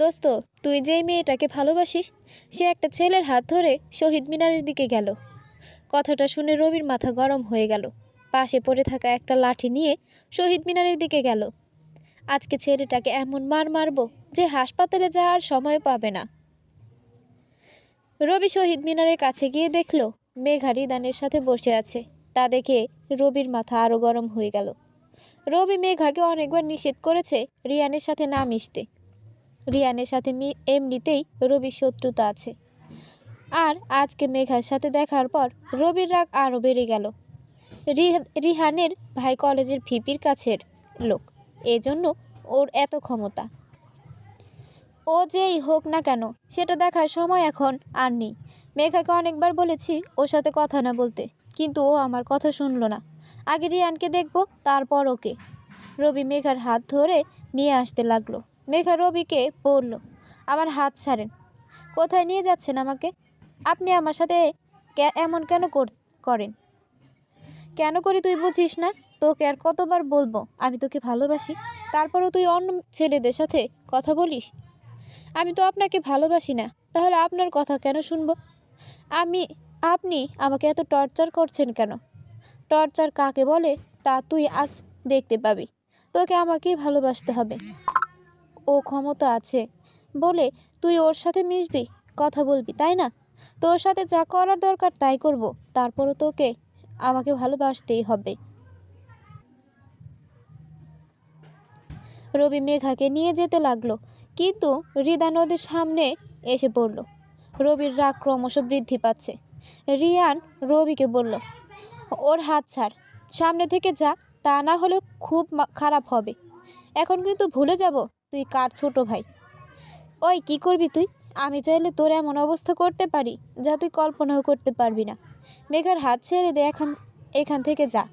দোস্ত, তুই যেই মেয়েটাকে ভালোবাসিস, সে একটা ছেলের হাত ধরে শহীদ মিনারের দিকে গেল। কথাটা শুনে রবির মাথা গরম হয়ে গেল। পাশে পড়ে থাকা একটা লাঠি নিয়ে শহীদ মিনারের দিকে গেল। আজকে ছেলেটাকে এমন মার মারবো যে হাসপাতালে যাওয়ার সময় পাবে না। রবি শহীদ মিনারের কাছে গিয়ে দেখল, মেঘা রিদানের সাথে বসে আছে। তা দেখে রবির মাথা আরও গরম হয়ে গেল। রবি মেঘাকে অনেকবার নিষেধ করেছে রিয়ানের সাথে না মিশতে। রিয়ানের সাথে মি এমনিতেই রবির শত্রুতা আছে। আর আজকে মেঘার সাথে দেখার পর রবির রাগ আরও বেড়ে গেল। রিহা- রিহানের ভাই কলেজের ভিপির কাছের লোক। এজন্য ওর এত ক্ষমতা। ও যেই হোক না কেন, সেটা দেখার সময় এখন আর নেই। মেঘাকে অনেকবার বলেছি ওর সাথে কথা না বলতে, কিন্তু ও আমার কথা শুনলো না। আগে রিয়ানকে দেখব, তারপর ওকে। রবি মেঘার হাত ধরে নিয়ে আসতে লাগল। মেঘা রবিকে বলল, আমার হাত ছাড়েন। কোথায় নিয়ে যাচ্ছেন আমাকে? আপনি আমার সাথে এমন কেন কর- করেন? কেন করি তুই বুঝিস না? তোকে আর কতবার বলব, আমি তোকে ভালোবাসি। তারপরও তুই অন্য ছেলেদের সাথে কথা বলিস? আমি তো আপনাকে ভালোবাসি না, তাহলে আপনার কথা কেন শুনব? আমি, আপনি আমাকে এত টর্চার করছেন কেন? টর্চার কাকে বলে? তা তুই আজ দেখতে পাবি। তোকে আমাকেই ভালোবাসতে হবে। ও ক্ষমতা আছে। বলে, তুই ওর সাথে মিশবি? কথা বলবি, তাই না? তোর সাথে যা করার দরকার তাই করব। তারপরও তোকে আমাকে ভালোবাসতেই হবে। রবি মেঘাকে নিয়ে যেতে লাগল, কিন্তু রিদা নদীর সামনে এসে পড়ল। রবির রাগ ক্রমশ বৃদ্ধি পাচ্ছে। রিয়ান রবিকে বলল, ওর হাত ছাড়। সামনে থেকে যা, তা না হলে খুব খারাপ হবে। এখন কিন্তু ভুলে যাব। তুই কার ছোট ভাই? ওই, কি করবি তুই? আমি চাইলে তোর এমন অবস্থা করতে পারি যা তুই কল্পনাও করতে পারবি না। মেঘার হাত ছেড়ে দে এখান এখান থেকে যা।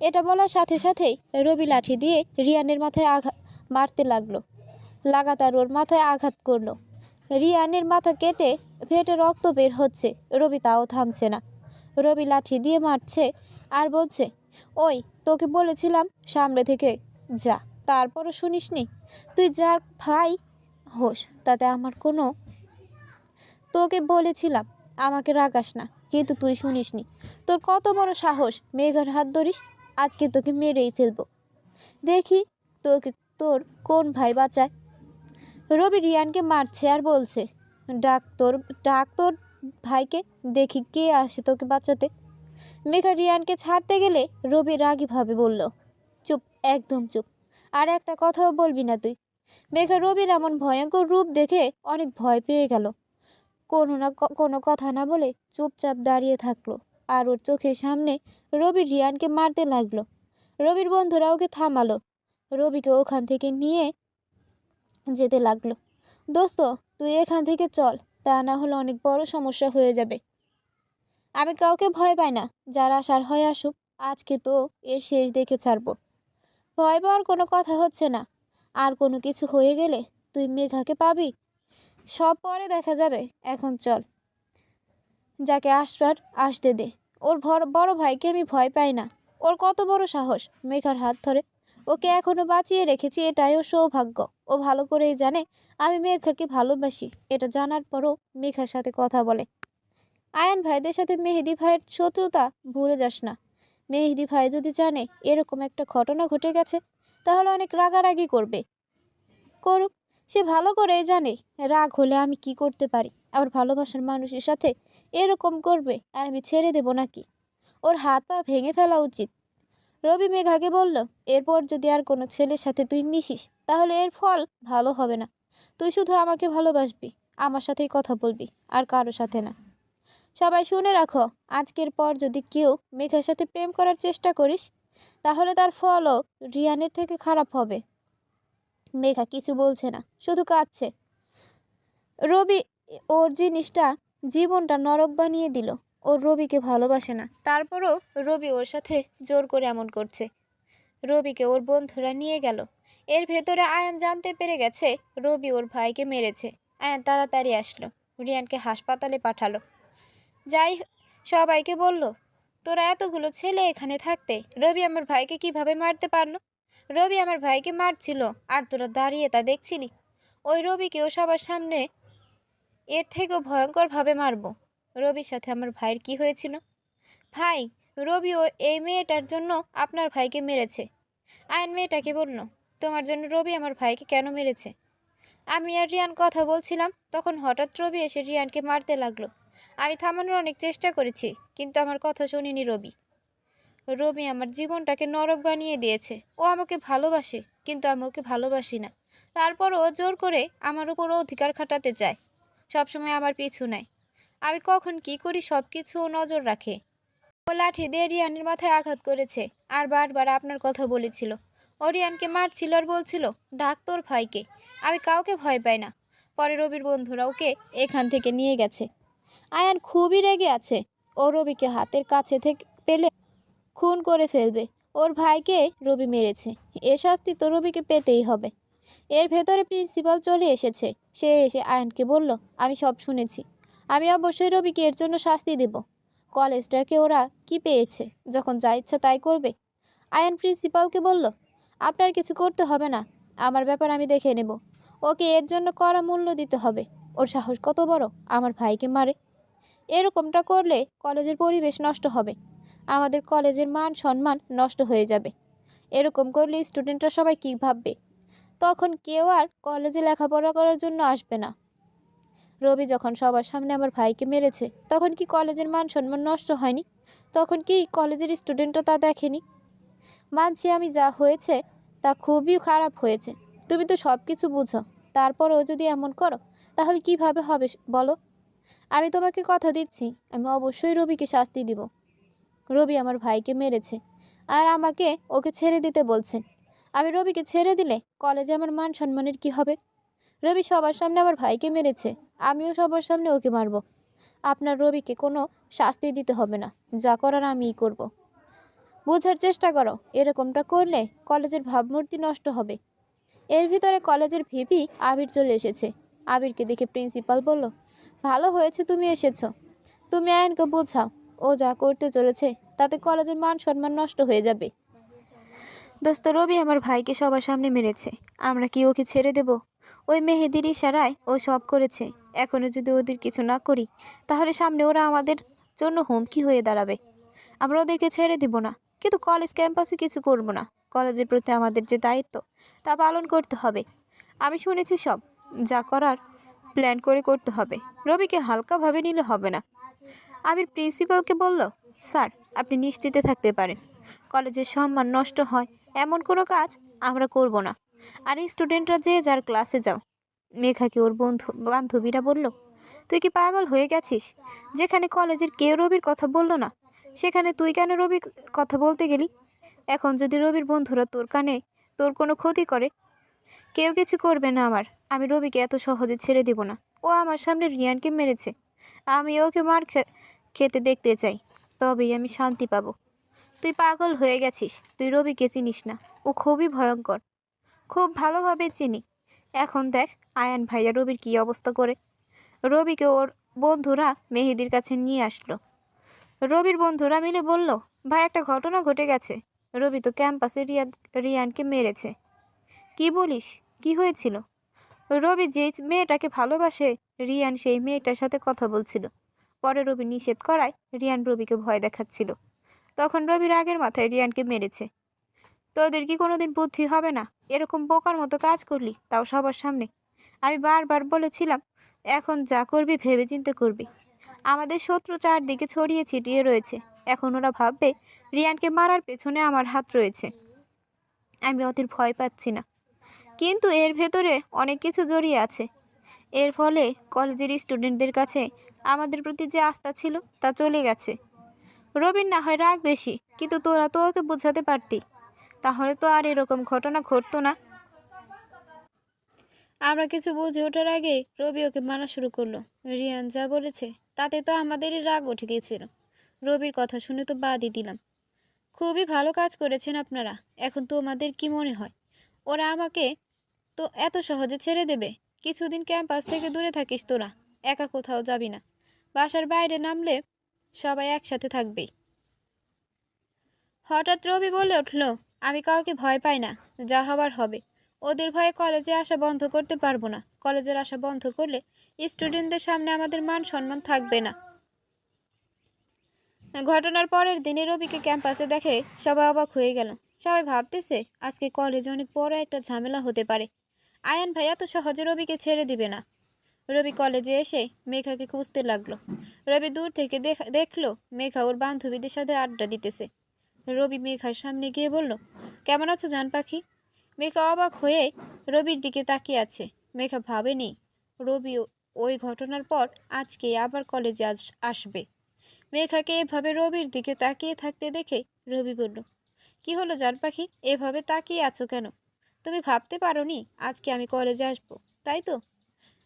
এটা বলার সাথে সাথেই রবি লাঠি দিয়ে রিয়ানের মাথায় আঘাত মারতে লাগল। লাগাতার ওর মাথায় আঘাত করল। রিয়ানের মাথা কেটে ফেটে রক্ত বের হচ্ছে। রবি তাও থামছে না। রবি লাঠি দিয়ে মারছে আর বলছে, ওই, তোকে বলেছিলাম সামনে থেকে যা। তারপরও শুনিসনি? তুই যার ভাই হোস, তাতে আমার কোনো তোকে বলেছিলাম, আমাকে রাগাস না, কিন্তু তুই শুনিসনি। তোর কত বড় সাহস, মেঘার হাত ধরিস, আজকে তোকে মেরেই ফেলব। দেখি তোকে, তোর কোন ভাই বাঁচায়। রবি রিয়ানকে মারছে আর বলছে, ডাক তোর ডাক তোর ভাইকে, দেখি কে আসে তোকে বাঁচাতে। মেঘা রিয়ানকে ছাড়তে গেলে রবি রাগীভাবে বলল, চুপ, একদম চুপ। আর একটা কথাও বলবি না তুই। মেঘা রবির এমন ভয়ঙ্কর রূপ দেখে অনেক ভয় পেয়ে গেল। কোনো না কোনো কথা না বলে চুপচাপ দাঁড়িয়ে থাকল আর ওর চোখের সামনে রবি রিয়ানকে মারতে লাগল। রবির বন্ধুরা ওকে থামালো। রবিকে ওখান থেকে নিয়ে যেতে লাগল। দোস্ত, তুই এখান থেকে চল, তা না হলে অনেক বড় সমস্যা হয়ে যাবে। আমি কাউকে ভয় পাই না, যার আসার হয় আসুক, আজকে তো এর শেষ দেখে ছাড়বো। ভয় পাওয়ার কোনো কথা হচ্ছে না। আর কোনো কিছু হয়ে গেলে তুই মেঘাকে পাবি। সব পরে দেখা যাবে। এখন চল। যাকে আসবার আসতে দে। ওর বড় ভাইকে আমি ভয় পাই না। ওর কত বড় সাহস। মেঘার হাত ধরে। ওকে এখনও বাঁচিয়ে রেখেছি, এটাই ওর সৌভাগ্য। ও ভালো করেই জানে আমি মেঘাকে ভালোবাসি। এটা জানার পরও মেঘার সাথে কথা বলে। আয়ান ভাইদের সাথে মেহেদি ভাইয়ের শত্রুতা ভুলে যাস না। মেহেদি ভাই যদি জানে এরকম একটা ঘটনা ঘটে গেছে, তাহলে অনেক রাগারাগি করবে। করুক, সে ভালো করেই জানে রাগ হলে আমি কি করতে পারি। আমার ভালোবাসার মানুষের সাথে এরকম করবে আর আমি ছেড়ে দেব নাকি? ওর হাত পা ভেঙে ফেলা উচিত। রবি মেঘাকে বলল, এরপর যদি আর কোনো ছেলের সাথে তুই মিশিস, তাহলে এর ফল ভালো হবে না। তুই শুধু আমাকে ভালোবাসবি, আমার সাথেই কথা বলবি, আর কারও সাথে না। সবাই শুনে রাখো, আজকের পর যদি কেউ মেঘার সাথে প্রেম করার চেষ্টা করিস, তাহলে তার ফলও রিয়ানের থেকে খারাপ হবে। মেঘা কিছু বলছে না, শুধু কাঁদছে। রবি ওর জিনিসটা জীবনটা নরক বানিয়ে দিল ওর রবিকে ভালোবাসে না। তারপরও রবি ওর সাথে জোর করে এমন করছে। রবিকে ওর বন্ধুরা নিয়ে গেল। এর ভেতরে আয়ান জানতে পেরে গেছে, রবি ওর ভাইকে মেরেছে। আয়ান তাড়াতাড়ি আসলো, রিয়ানকে হাসপাতালে পাঠালো। যাই সবাইকে বলল, তোরা এতগুলো ছেলে এখানে থাকতে রবি আমার ভাইকে কীভাবে মারতে পারল? রবি আমার ভাইকে মারছিল আর তোরা দাঁড়িয়ে তা দেখছিলি। ওই রবিকেও সবার সামনে এর থেকেও ভয়ঙ্করভাবে মারবো। রবির সাথে আমার ভাইয়ের কি হয়েছিল? ভাই রবি ও এই মেয়েটার জন্য আপনার ভাইকে মেরেছে। আয়ন মেয়েটাকে বলল, তোমার জন্য রবি আমার ভাইকে কেন মেরেছে? আমি আর রিয়ান কথা বলছিলাম, তখন হঠাৎ রবি এসে রিয়ানকে মারতে লাগল। আমি থামানোর অনেক চেষ্টা করেছি, কিন্তু আমার কথা শুনিনি রবি। রবি আমার জীবনটাকে নরক বানিয়ে দিয়েছে। ও আমাকে ভালোবাসে, কিন্তু আমি ওকে ভালোবাসি না। তারপরও ও জোর করে আমার উপর অধিকার খাটাতে চায়। সবসময় আমার পিছু নেয়। আমি কখন কি করি সব কিছু নজর রাখে। ও লাঠি দিয়ে রিয়ানের মাথায় আঘাত করেছে আর বারবার আপনার কথা বলেছিল। ও রিয়ানকে মারছিল আর বলছিল, ডাক তোর ভাইকে। আমি কাউকে ভয় পাই না। পরে রবির বন্ধুরা ওকে এখান থেকে নিয়ে গেছে। আয়ান খুবই রেগে আছে। ও রবিকে হাতের কাছে থেকে, পেলে খুন করে ফেলবে। ওর ভাইকে রবি মেরেছে। এ শাস্তি তো রবিকে পেতেই হবে। এর ভেতরে প্রিন্সিপাল চলে এসেছে। সে এসে আয়নকে বলল, আমি সব শুনেছি। আমি অবশ্যই রবিকে এর জন্য শাস্তি দেব। কলেজটাকে ওরা কি পেয়েছে? যখন যা ইচ্ছা তাই করবে। আয়ান প্রিন্সিপালকে বলল, আপনার কিছু করতে হবে না। আমার ব্যাপার আমি দেখে নেব। ওকে এর জন্য কড়া মূল্য দিতে হবে। ওর সাহস কত বড়? আমার ভাইকে মারে। এরকমটা করলে কলেজের পরিবেশ নষ্ট হবে। আমাদের কলেজের মান সম্মান নষ্ট হয়ে যাবে। এরকম করলে স্টুডেন্টরা সবাই কী ভাববে? তখন কেউ আর কলেজে লেখাপড়া করার জন্য আসবে না। রবি যখন সবার সামনে আমার ভাইকে মেরেছে, তখন কি কলেজের মান সম্মান নষ্ট হয়নি? তখন কি কলেজের স্টুডেন্টরা তা দেখেনি? মানছি আমি যা হয়েছে, তা খুবই খারাপ হয়েছে। তুমি তো সব কিছু বুঝো, তারপরও যদি এমন করো, তাহলে কীভাবে হবে বলো? আমি তোমাকে কথা দিচ্ছি। আমি অবশ্যই রবিকে শাস্তি দিব। রবি আমার ভাইকে মেরেছে আর আমাকে ওকে ছেড়ে দিতে বলছেন আমি রবিকে ছেড়ে দিলে কলেজে আমার মান সম্মানের কি হবে? রবি সবার সামনে আমার ভাইকে মেরেছে। আমিও সবার সামনে ওকে মারবো। আপনার রবিকে কোনো শাস্তি দিতে হবে না। যা করার আমিই করব। বোঝার চেষ্টা করো। এরকমটা করলে কলেজের ভাবমূর্তি নষ্ট হবে। এর ভিতরে কলেজের ভিপি আবির চলে এসেছে। আবিরকে দেখে প্রিন্সিপাল বলল ভালো হয়েছে, তুমি এসেছ। তুমি আয়নকে বোঝাও, ও যা করতে চলেছে, তাতে কলেজের মান সম্মান নষ্ট হয়ে যাবে। দোস্ত, রবি আমার ভাইকে সবার সামনে মেরেছে। আমরা কি ওকে ছেড়ে দেব? ওই মেহেদির ইশারায় ও সব করেছে। এখনও যদি ওদের কিছু না করি, তাহলে সামনে ওরা আমাদের জন্য হুমকি হয়ে দাঁড়াবে। আমরা ওদেরকে ছেড়ে দিব না, কিন্তু কলেজ ক্যাম্পাসে কিছু করব না। কলেজের প্রতি আমাদের যে দায়িত্ব, তা পালন করতে হবে। আমি শুনেছি সব। যা করার প্ল্যান করে করতে হবে। রবিকে হালকাভাবে নিলে হবে না। আবির প্রিন্সিপালকে বলল, স্যার, আপনি নিশ্চিতে থাকতে পারেন। কলেজের সম্মান নষ্ট হয়। এমন কোনো কাজ আমরা করব না। আর এই স্টুডেন্টরা যে যার ক্লাসে যাও মেঘাকে ওর বন্ধু, বান্ধবীরা বলল, তুই কি পাগল হয়ে গেছিস? যেখানে কলেজের কেউ রবির কথা বলল না, সেখানে তুই কেন রবির কথা বলতে গেলি? এখন যদি রবির বন্ধুরা তোর কানে তোর কোনো ক্ষতি করে কেউ কিছু করবে না আমার। আমি রবিকে এত সহজে ছেড়ে দিব না। ও আমার সামনে রিয়ানকে মেরেছে। আমি ওকে মার খেতে দেখতে চাই। তবেই আমি শান্তি পাবো। তুই পাগল হয়ে গেছিস। তুই রবিকে চিনিস না। ও খুবই ভয়ঙ্কর। খুব ভালোভাবে চিনি। এখন দেখ, আয়ান ভাইয়া রবির কী অবস্থা করে। রবিকে ওর বন্ধুরা মেহেদির কাছে নিয়ে আসলো। রবির বন্ধুরা মিলে বলল, ভাই, একটা ঘটনা ঘটে গেছে। রবি তো ক্যাম্পাসে রিয়াদ রিয়ানকে মেরেছে। কি বলিস? কি হয়েছিল? রবি যে মেয়েটাকে ভালোবাসে, রিয়ান সেই মেয়েটার সাথে কথা বলছিল। পরে রবি নিষেধ করায় রিয়ান রবিকে ভয় দেখাচ্ছিল। তখন রবি রাগের মাথায় রিয়ানকে মেরেছে। তোদের কি কোনোদিন বুদ্ধি হবে না? এরকম বোকার মতো কাজ করলি, তাও সবার সামনে। আমি বারবার বলেছিলাম, এখন যা করবি ভেবে চিন্তে করবি। আমাদের শত্রু চারদিকে ছড়িয়ে ছিটিয়ে রয়েছে। এখন ওরা ভাববে, রিয়ানকে মারার পেছনে আমার হাত রয়েছে। আমি ওদের ভয় পাচ্ছি না। কিন্তু এর ভেতরে অনেক কিছু জড়িয়ে আছে। এর ফলে কলেজের স্টুডেন্টদের কাছে আমাদের প্রতি যে আস্থা ছিল, তা চলে গেছে। রবির না হয় রাগ বেশি, কিন্তু তোরা তো ওকে বোঝাতে পারতি। তাহলে তো আর এরকম ঘটনা ঘটতো না। আমরা কিছু বুঝে ওঠার আগে রবি ওকে মানা শুরু করল। রিয়ান যা বলেছে, তাতে তো আমাদেরই রাগ উঠে গিয়েছিল। রবির কথা শুনে তো বাদই দিলাম। খুবই ভালো কাজ করেছেন আপনারা, এখন তোমাদের কি মনে হয়? ওরা আমাকে তো এত সহজে ছেড়ে দেবে? কিছুদিন ক্যাম্পাস থেকে দূরে থাকিস তোরা, একা কোথাও যাবি না। বাসার বাইরে নামলে সবাই একসাথে থাকবেই। হঠাৎ রবি বলে উঠল, আমি কাউকে ভয় পাই না, যা হবার হবে। ওদের ভয়ে কলেজে আসা বন্ধ করতে পারব না। কলেজের আসা বন্ধ করলে স্টুডেন্টদের সামনে আমাদের মান সম্মান থাকবে না। ঘটনার পরের দিনে রবিকে ক্যাম্পাসে দেখে সবাই অবাক হয়ে গেল। সবাই ভাবতেছে, আজকে কলেজে অনেক বড় একটা ঝামেলা হতে পারে। আয়ান ভাই এত সহজে রবিকে ছেড়ে দিবে না। রবি কলেজে এসে মেঘাকে খুঁজতে লাগল। রবি দূর থেকে দেখ- দেখল মেঘা ওর বান্ধবীদের সাথে আড্ডা দিতেছে। রবি মেঘার সামনে গিয়ে বলল, কেমন আছো জান পাখি? মেঘা অবাক হয়ে রবির দিকে তাকিয়ে আছে। মেঘা ভাবেনি রবি ও- ওই ঘটনার পর আজকে আবার কলেজে আস আসবে। মেঘাকে এভাবে রবির দিকে তাকিয়ে থাকতে দেখে রবি বলল, কি হলো জান পাখি? এভাবে তাকিয়ে আছো কেন? তুমি ভাবতে পারো নি আজকে আমি কলেজে আসব, তাই তো?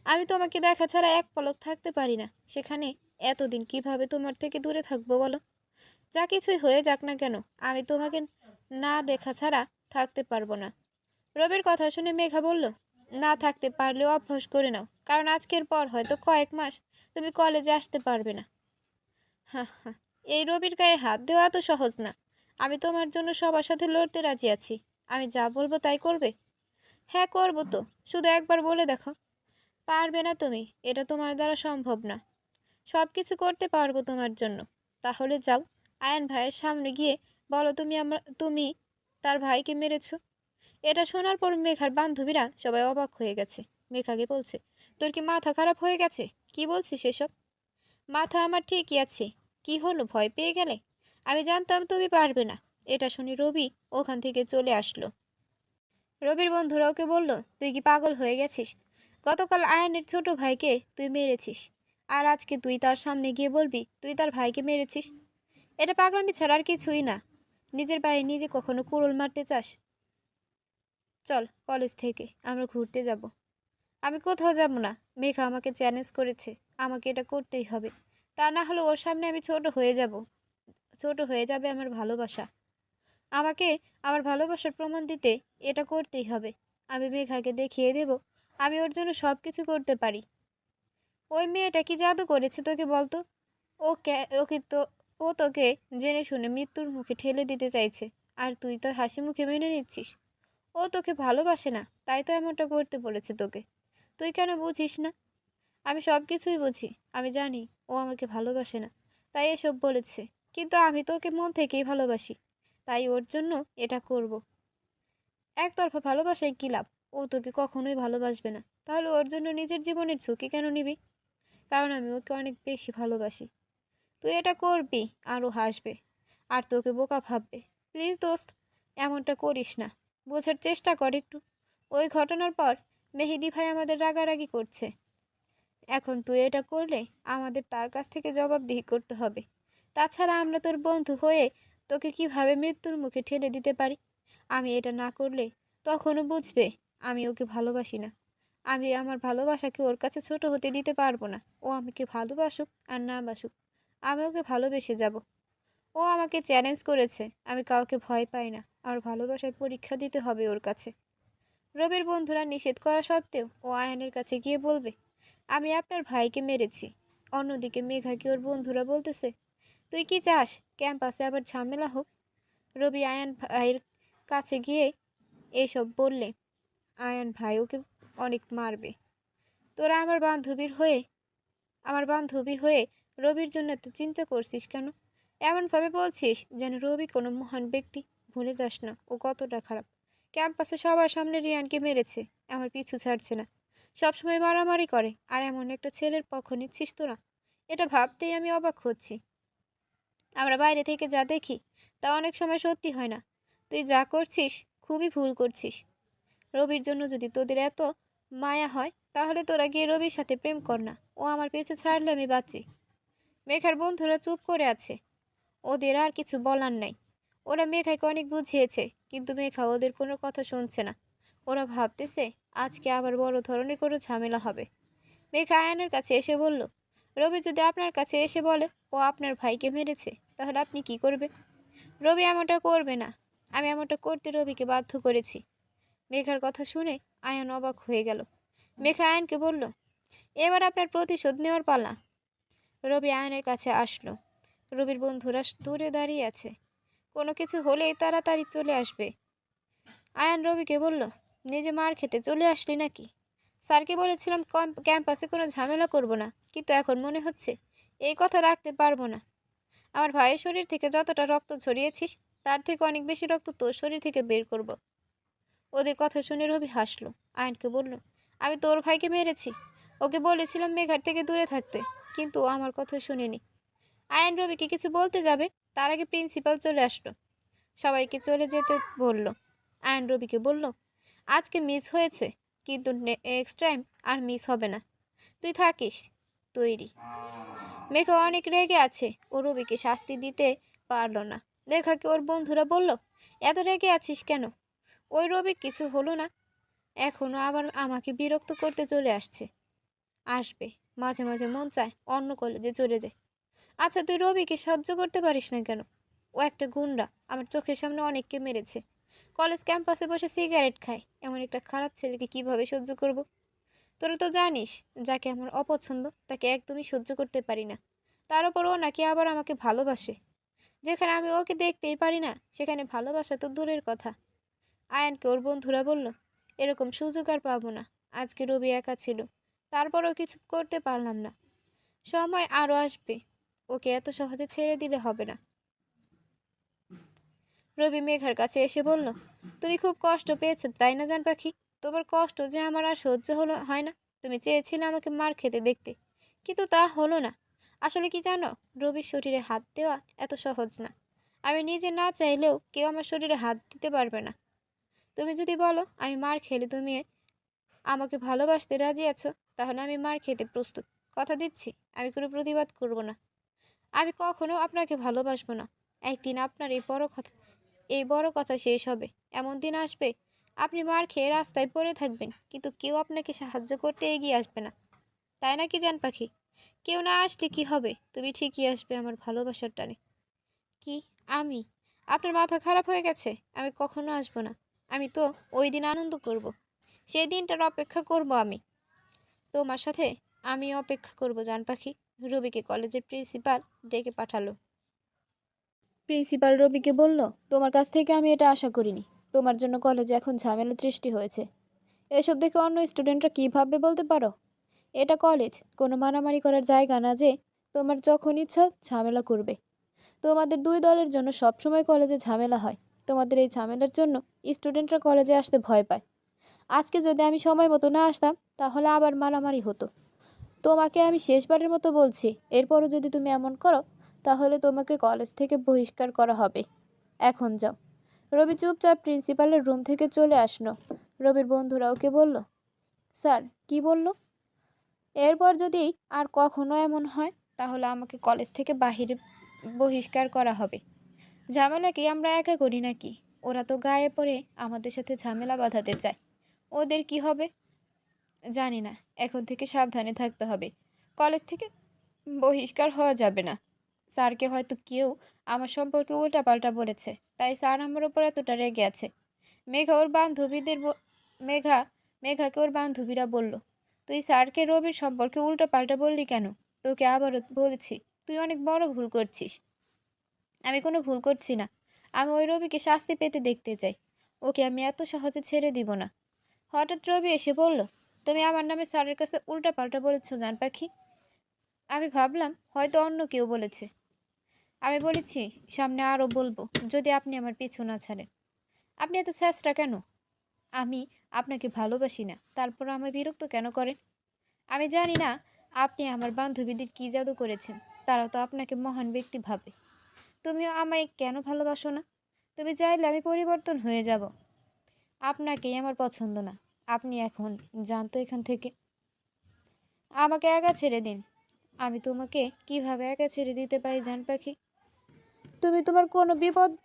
আমি তোমাকে দেখা ছাড়া এক পলক থাকতে পারি না। সেখানে এতদিন কীভাবে তোমার থেকে দূরে থাকব বলো? যা কিছুই হয়ে যাক না কেন, আমি তোমাকে না দেখা ছাড়া থাকতে পারব না। রবির কথা শুনে মেঘা বলল, না থাকতে পারলেও অভ্যাস করে নাও, কারণ আজকের পর হয়তো কয়েক মাস তুমি কলেজে আসতে পারবে না। হ্যাঁ হ্যাঁ এই রবির গায়ে হাত দেওয়া তো সহজ না। আমি তোমার জন্য সবার সাথে লড়তে রাজি আছি। আমি যা বলব তাই করবে? হ্যাঁ করব তো। শুধু একবার বলে দেখো। পারবে না তুমি। এটা তোমার দ্বারা সম্ভব না। সব কিছু করতে পারব তোমার জন্য। তাহলে যাও। আয়ন ভাইয়ের সামনে গিয়ে বলো, তুমি আমার, তুমি তার ভাইকে মেরেছো? এটা শোনার পর মেঘার বান্ধবীরা সবাই অবাক হয়ে গেছে। মেঘাকে বলছে, তোর কি মাথা খারাপ হয়ে গেছে? কি বলছিস এসব? মাথা আমার ঠিকই আছে। কি হলো? ভয় পেয়ে গেলে? আমি জানতাম তুমি পারবে না। এটা শুনে রবি ওখান থেকে চলে আসলো। রবির বন্ধুরা ওকে বলল, তুই কি পাগল হয়ে গেছিস? গতকাল আয়নের ছোট ভাইকে তুই মেরেছিস। আর আজকে তুই তার সামনে গিয়ে বলবি, তুই তার ভাইকে মেরেছিস? এটা পাগলামি ছাড়া আর কিছুই না। নিজের পায়ে নিজে কখনো কুড়োল মারতে চাস? চল কলেজ থেকে, আমরা ঘুরতে যাব। আমি কোথাও যাব না। মেঘা আমাকে চ্যালেঞ্জ করেছে, আমাকে এটা করতেই হবে। তা না হলে ওর সামনে আমি ছোট হয়ে যাব। ছোট হয়ে যাবে আমার ভালোবাসা। আমাকে আমার ভালোবাসার প্রমাণ দিতে এটা করতেই হবে। আমি মেঘাকে দেখিয়ে দেব, আমি ওর জন্য সব কিছু করতে পারি। ওই মেয়েটা কি জাদু করেছে তোকে বলতো? ও কে- ওকে তো, ও তোকে জেনে শুনে মৃত্যুর মুখে ঠেলে দিতে চাইছে, আর তুই তার হাসি মুখে মেনে নিচ্ছিস। ও তোকে ভালোবাসে না, তাই তো এমনটা করতে বলেছে তোকে। তুই কেন বুঝিস না? আমি সব কিছুই বুঝি, আমি জানি ও আমাকে ভালোবাসে না, তাই এসব বলেছে, কিন্তু আমি তোকে মন থেকেই ভালোবাসি। তাই ওর জন্য এটা করব। একতরফা ভালোবাসায় কী লাভ? ও তোকে কখনোই ভালোবাসবে না। তাহলে ওর জন্য নিজের জীবনের ঝুঁকি কেন নিবি? কারণ আমি ওকে অনেক বেশি ভালোবাসি। তুই এটা করবি, আরও হাসবে। আর তোকে বোকা ভাববে। প্লিজ দোস্ত, এমনটা করিস না। বোঝার চেষ্টা কর একটু। ওই ঘটনার পর মেহেদি ভাই আমাদের রাগারাগি করছে। এখন তুই এটা করলে আমাদের তার কাছ থেকে জবাবদিহি করতে হবে। তাছাড়া আমরা তোর বন্ধু হয়ে তোকে কীভাবে মৃত্যুর মুখে ঠেলে দিতে পারি? আমি এটা না করলে তখনও বুঝবে আমি ওকে ভালোবাসি না। আমি আমার ভালোবাসাকে ওর কাছে ছোট হতে দিতে পারব না। ও আমাকে ভালোবাসুক আর না বাসুক। আমি ওকে ভালোবেসে যাব। ও আমাকে চ্যালেঞ্জ করেছে। আমি কাউকে ভয় পাই না। আর ভালোবাসার পরীক্ষা দিতে হবে ওর কাছে। রবির বন্ধুরা নিষেধ করা সত্ত্বেও ও আয়নের কাছে গিয়ে বলবে, আমি আপনার ভাইকে মেরেছি। অন্যদিকে মেঘাকে ওর বন্ধুরা বলতেছে? তুই কি চাস ক্যাম্পাসে আবার ঝামেলা হোক? রবি আয়ান ভাইয়ের কাছে গিয়ে এসব বললে, আয়ান ভাই, ওকে অনেক মারবে। তোরা আমার বান্ধবীর হয়ে, আমার বান্ধবী হয়ে রবির জন্য এত চিন্তা করছিস কেন? এমনভাবে বলছিস যেন রবি কোনো মহান ব্যক্তি। ভুলে যাস না, ও কতটা খারাপ। ক্যাম্পাসে সবার সামনে রিয়ানকে মেরেছে, আমার পিছু ছাড়ছে না। সবসময় মারামারি করে, আর এমন একটা ছেলের পক্ষ নিচ্ছিস তোরা? এটা ভাবতেই আমি অবাক হচ্ছি। আমরা বাইরে থেকে যা দেখি তা অনেক সময় সত্যি হয় না। তুই যা করছিস খুবই ভুল করছিস। রবির জন্য যদি তোদের এত মায়া হয়, তাহলে তোরা গিয়ে রবির সাথে প্রেম কর না। ও আমার পেছু ছাড়লে আমি বাঁচি। মেঘার বন্ধুরা চুপ করে আছে। ওদের আর কিছু বলার নাই। ওরা মেঘাকে অনেক বুঝিয়েছে, কিন্তু মেঘা ওদের কোনো কথা শুনছে না। ওরা ভাবতেছে আজকে আবার বড় ধরনের কোনো ঝামেলা হবে। মেঘা আয়নের কাছে এসে বলল, রবি যদি আপনার কাছে এসে বলে ও আপনার ভাইকে মেরেছে, তাহলে আপনি কি করবে রবি এমনটা করবে না। আমি এমনটা করতে রবিকে বাধ্য করেছি। মেঘার কথা শুনে আয়ন অবাক হয়ে গেল। মেঘা আয়নকে বলল, এবার আপনার প্রতিশোধ নেওয়ার পালা। রবি আয়নের কাছে আসলো। রবির বন্ধুরা দূরে দাঁড়িয়ে আছে। কোনো কিছু হলেই তাড়াতাড়ি চলে আসবে। আয়ান রবিকে বলল, নিজে মার খেতে চলে আসলি নাকি? স্যারকে বলেছিলাম ক্যাম্পাসে কোনো ঝামেলা করব না, কিন্তু এখন মনে হচ্ছে এই কথা রাখতে পারব না। আমার ভাইয়ের শরীর থেকে যতটা রক্ত ঝরিয়েছিস, তার থেকে অনেক বেশি রক্ত তোর শরীর থেকে বের করব। ওদের কথা শুনে রবি হাসলো। আয়নকে বলল, আমি তোর ভাইকে মেরেছি। ওকে বলেছিলাম মেঘার থেকে দূরে থাকতে, কিন্তু ও আমার কথা শুনেনি। আয়ন রবিকে কিছু বলতে যাবে, তার আগে প্রিন্সিপাল চলে আসলো। সবাইকে চলে যেতে বলল। আয়ন রবিকে বলল, আজকে মিস হয়েছে, কিন্তু নেক্সট টাইম আর মিস হবে না। তুই থাকিস। তৈরি। মেঘা অনেক রেগে আছে। ও রবিকে শাস্তি দিতে পারল না। লেখাকে ওর বন্ধুরা বলল, এত রেগে আছিস কেন? ওই রবির কিছু হলো না। এখনও আবার আমাকে বিরক্ত করতে চলে আসছে। আসবে। মাঝে মাঝে মন চায় অন্য কলেজে চলে যায়। আচ্ছা তুই রবিকে সহ্য করতে পারিস না কেন? ও একটা গুন্ডা। আমার চোখের সামনে অনেককে মেরেছে। কলেজ ক্যাম্পাসে বসে সিগারেট খায়। এমন একটা খারাপ ছেলেকে কীভাবে সহ্য করব? তোরা তো জানিস, যাকে আমার অপছন্দ, তাকে একদমই সহ্য করতে পারি না। তার উপর ও নাকি আবার আমাকে ভালোবাসে। যেখানে আমি ওকে দেখতেই পারি না, সেখানে ভালোবাসা তো দূরের কথা। আয়ানকে ওর বন্ধুরা বলল, এরকম সুযোগ আর পাবো না, আজকে রবি একা ছিল, তারপরও কিছু করতে পারলাম না। সময় আরও আসবে, ওকে এত সহজে ছেড়ে দিলে হবে না। রবি মেঘার কাছে এসে বলল, তুমি খুব কষ্ট পেয়েছ, তাই না জান পাখি? তোমার কষ্ট যে আমার আর সহ্য হলো, হয় না। তুমি চেয়েছিলে আমাকে মার খেতে দেখতে, কিন্তু তা হলো না। আসলে কি জানো, রবির শরীরে হাত দেওয়া এত সহজ না। আমি নিজে না চাইলেও কেউ আমার শরীরে হাত দিতে পারবে না। তুমি যদি বলো, আমি মার খেলে তুমি আমাকে ভালোবাসতে রাজি আছো, তাহলে আমি মার খেতে প্রস্তুত। কথা দিচ্ছি, আমি কোনো প্রতিবাদ করব না। আমি কখনো আপনাকে ভালোবাসবো না। একদিন আপনার এই বড় কথা, এই বড় কথা শেষ হবে। এমন দিন আসবে আপনি মার খেয়ে রাস্তায় পড়ে থাকবেন, কিন্তু কেউ আপনাকে সাহায্য করতে এগিয়ে আসবে না। তাই না কি জান পাখি? কেউ না আসলে কি হবে? তুমি ঠিকই আসবে আমার ভালোবাসার টানে। কি? আমি? আপনার মাথা খারাপ হয়ে গেছে? আমি কখনো আসব না। আমি তো ওই দিন আনন্দ করব। সেই দিনটার অপেক্ষা করব আমি। তোমার সাথে আমি অপেক্ষা করব জান পাখি। রবিকে কলেজের প্রিন্সিপাল ডেকে পাঠালো। প্রিন্সিপাল রবিকে বলল, তোমার কাছ থেকে আমি এটা আশা করিনি। তোমার জন্য কলেজে এখন ঝামেলা সৃষ্টি হয়েছে। এসব দেখে অন্য স্টুডেন্টরা কী ভাববে বলতে পারো? এটা কলেজ কোনো মারামারি করার জায়গা না যে তোমার যখন ইচ্ছা ঝামেলা করবে। তোমাদের দুই দলের জন্য সবসময় কলেজে ঝামেলা হয়। তোমাদের এই ঝামেলার জন্য স্টুডেন্টরা কলেজে আসতে ভয় পায়। আজকে যদি আমি সময় মতো না আসতাম, তাহলে আবার মারামারি হতো। তোমাকে আমি শেষবারের মতো বলছি, এরপরও যদি তুমি এমন করো, তাহলে তোমাকে কলেজ থেকে বহিষ্কার করা হবে। এখন যাও। রবি চুপচাপ প্রিন্সিপালের রুম থেকে চলে আসলো। রবির বন্ধুরা ওকে বলল? স্যার, কি বলল? এরপর যদি আর কখনো এমন হয়, তাহলে আমাকে কলেজ থেকে বাহির বহিষ্কার করা হবে। ঝামেলা কি, আমরা একা করি নাকি? ওরা তো গায়ে পড়ে আমাদের সাথে ঝামেলা বাঁধাতে চায়। ওদের কি হবে? জানি না, এখন থেকে সাবধানে থাকতে হবে। কলেজ থেকে বহিষ্কার হওয়া যাবে না। স্যারকে হয়তো কেউ আমার সম্পর্কে উল্টাপাল্টা বলেছে। তাই স্যার আমার ওপর এতটা রেগে আছে। মেঘা ওর বান্ধবীদের মেঘা, মেঘাকে ওর বান্ধবীরা বলল, তুই স্যারকে রবির সম্পর্কে উল্টাপাল্টা বললি কেন? তোকে আবারও বলেছি, তুই অনেক বড় ভুল করছিস। আমি কোনো ভুল করছি না। আমি ওই রবিকে শাস্তি পেতে দেখতে চাই। ওকে আমি এত সহজে ছেড়ে দিব না। হঠাৎ রবি এসে বলল, তুমি আমার নামে স্যারের কাছে উল্টাপাল্টা বলেছ জান পাখি। আমি ভাবলাম হয়তো অন্য কেউ বলেছে। আমি বলেছি, সামনে আরও বলব, যদি আপনি আমার পিছু না ছাড়েন। আপনি এত চেষ্টা কেন? আমি আপনাকে ভালোবাসি না, তারপর আমায় বিরক্ত কেন করেন? আমি জানি না আপনি আমার বান্ধবীদের কী জাদু করেছেন, তারা তো আপনাকে মহান ব্যক্তি ভাবে। তুমিও আমায় কেন ভালোবাসো না? তুমি চাইলে আমি পরিবর্তন হয়ে যাব। আপনাকেই আমার পছন্দ না, আপনি এখন জানতো এখান থেকে। আমাকে একা ছেড়ে দিন। আমি তোমাকে কীভাবে একা ছেড়ে দিতে পারি, জান পাখি? তুমি তোমার কোনো বিপদ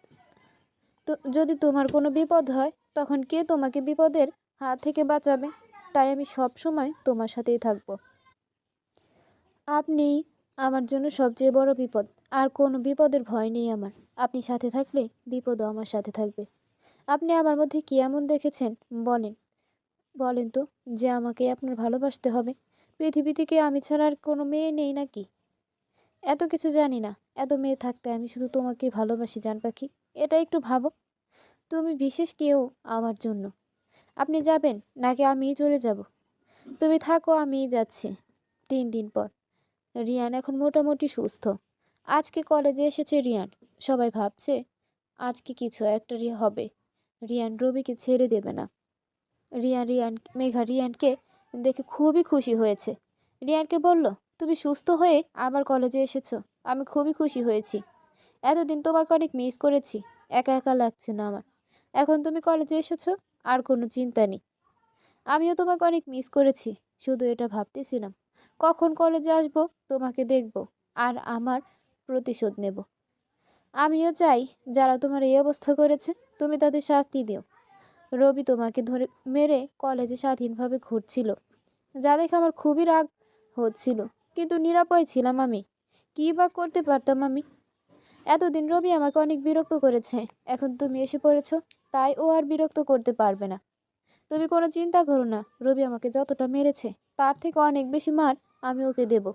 যদি তোমার কোনো বিপদ হয়, তখন কে তোমাকে বিপদের হাত থেকে বাঁচাবে? তাই আমি সব সময় তোমার সাথেই থাকব। আপনি আমার জন্য সবচেয়ে বড় বিপদ। আর কোনো বিপদের ভয় নেই আমার। আপনি সাথে থাকলে বিপদও আমার সাথে থাকবে। আপনি আমার মধ্যে কী এমন দেখেছেন? বলেন। বলেন তো, যে আমাকে আপনার ভালোবাসতে হবে। পৃথিবী থেকে আমি ছাড়া আর কোনো মেয়ে নেই নাকি? এত কিছু জানি না। এত মেয়ে থাকতে আমি শুধু তোমাকে ভালোবাসি, জান পাখি। এটা একটু ভাবো। তুমি বিশেষ কেউ আমার জন্য। আপনি যাবেন নাকি আমিই চলে যাব? তুমি থাকো আমিই যাচ্ছি। তিন দিন পর। রিয়ান এখন মোটামুটি সুস্থ। আজকে কলেজে এসেছে রিয়ান। সবাই ভাবছে, আজকে কিছু একটা হবে। রিয়ান রবিকে ছেড়ে দেবে না। রিয়ান রিয়ান, মেঘা রিয়ানকে দেখে খুবই খুশি হয়েছে। রিয়ানকে বলল, তুমি সুস্থ হয়ে আবার কলেজে এসেছ। আমি খুবই খুশি হয়েছি। এতদিন তোমাকে অনেক মিস করেছি। একা একা লাগছে না আমার। এখন তুমি কলেজে এসেছ, আর কোনো চিন্তা নেই। আমিও তোমাকে অনেক মিস করেছি। শুধু এটা ভাবতেছিলাম, কখন কলেজে আসব, তোমাকে দেখব, আর আমার প্রতিশোধ নেব। আমিও চাই, যারা তোমার এই অবস্থা করেছে, তুমি তাদের শাস্তি দিও। রবি তোমাকে ধরে মেরে কলেজে স্বাধীনভাবে ঘুরছিল। যা দেখে আমার খুবই রাগ হচ্ছিল। কিন্তু নিরাপয় ছিলাম আমি। কী বা করতে পারতাম আমি? এতদিন রবি আমাকে অনেক বিরক্ত করেছে। এখন তুমি এসে পড়েছ, তাই ও আর বিরক্ত করতে পারবে না। তুমি কোনো চিন্তা করো না, রবি আমাকে যতটা মেরেছে, তার থেকে অনেক বেশি মার আমি ওকে দেব।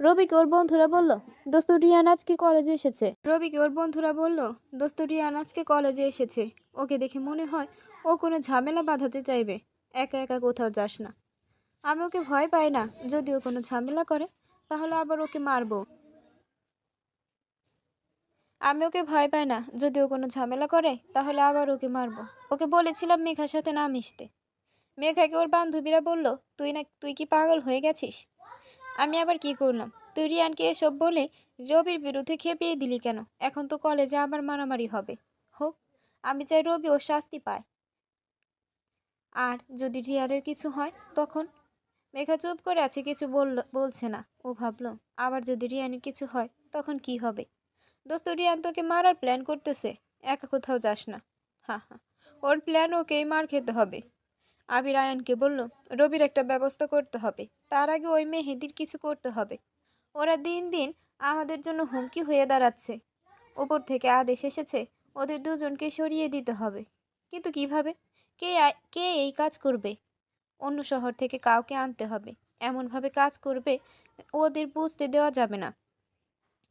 রবিকে ওর বন্ধুরা বলল? দোস্ত রিয়ান আজকে কলেজে এসেছে। রবিকে ওর বন্ধুরা বলল? দোস্ত রিয়ান আজকে কলেজে এসেছে। ওকে দেখে মনে হয় ও কোনো ঝামেলা বাঁধাতে চাইবে। একা একা কোথাও যাস না। আমি ওকে ভয় পাই না। যদি ও কোনো ঝামেলা করে, তাহলে আবার ওকে মারবো। আমি ওকে ভয় পাই না। যদি ও কোনো ঝামেলা করে, তাহলে আবার ওকে মারবো। ওকে বলেছিলাম মেঘার সাথে না মিশতে। মেঘাকে ওর বান্ধবীরা বলল, তুই না, তুই কি পাগল হয়ে গেছিস? আমি আবার কি করলাম? তুই রিয়ানকে এসব বলে রবির বিরুদ্ধে খেপিয়ে দিলি কেন? এখন তো কলেজে আবার মারামারি হবে। হোক, আমি চাই রবি ও শাস্তি পায়। আর যদি রিয়ানের কিছু হয়, তখন? মেঘা চুপ করে আছে, কিছু বলল, বলছে না। ও ভাবলো, আবার যদি রিয়ানের কিছু হয়, তখন কি হবে? দোস্ত, রিয়ান তোকে মারার প্ল্যান করতেছে। একা কোথাও যাস না। হা হা। ওর প্ল্যান ওকেই মার খেতে হবে। আবির আয়ানকে বলল, রবির একটা ব্যবস্থা করতে হবে। তার আগে ওই মেহেদির কিছু করতে হবে। ওরা দিন দিন আমাদের জন্য হুমকি হয়ে দাঁড়াচ্ছে। ওপর থেকে আদেশ এসেছে, ওদের দুজনকে সরিয়ে দিতে হবে। কিন্তু কীভাবে? কে কে এই কাজ করবে? অন্য শহর থেকে কাউকে আনতে হবে। এমনভাবে কাজ করবে, ওদের বুঝতে দেওয়া যাবে না।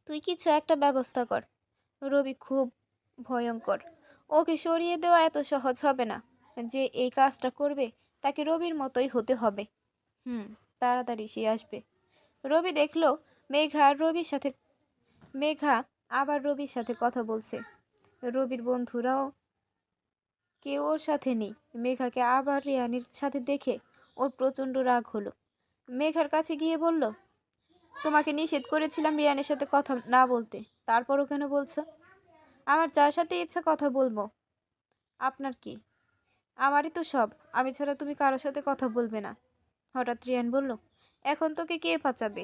তুই কিছু একটা ব্যবস্থা কর। রবি খুব ভয়ঙ্কর। ওকে সরিয়ে দেওয়া এত সহজ হবে না। যে এই কাজটা করবে, তাকে রবির মতোই হতে হবে। হুম, তাড়াতাড়ি সে আসবে। রবি দেখল, মেঘা রবির সাথে, মেঘা আবার রবির সাথে কথা বলছে। রবির বন্ধুরাও কেউ ওর সাথে নেই। মেঘাকে আবার রিয়ানির সাথে দেখে ওর প্রচণ্ড রাগ হলো। মেঘার কাছে গিয়ে বলল, তোমাকে নিষেধ করেছিলাম রিয়ানের সাথে কথা না বলতে। তারপরও কেন বলছো? আমার যার সাথে ইচ্ছা কথা বলব। আপনার কি আমারই তো সব। আমি ছাড়া তুমি কারোর সাথে কথা বলবে না। হঠাৎ রিয়ান বলল, এখন তোকে কে বাঁচাবে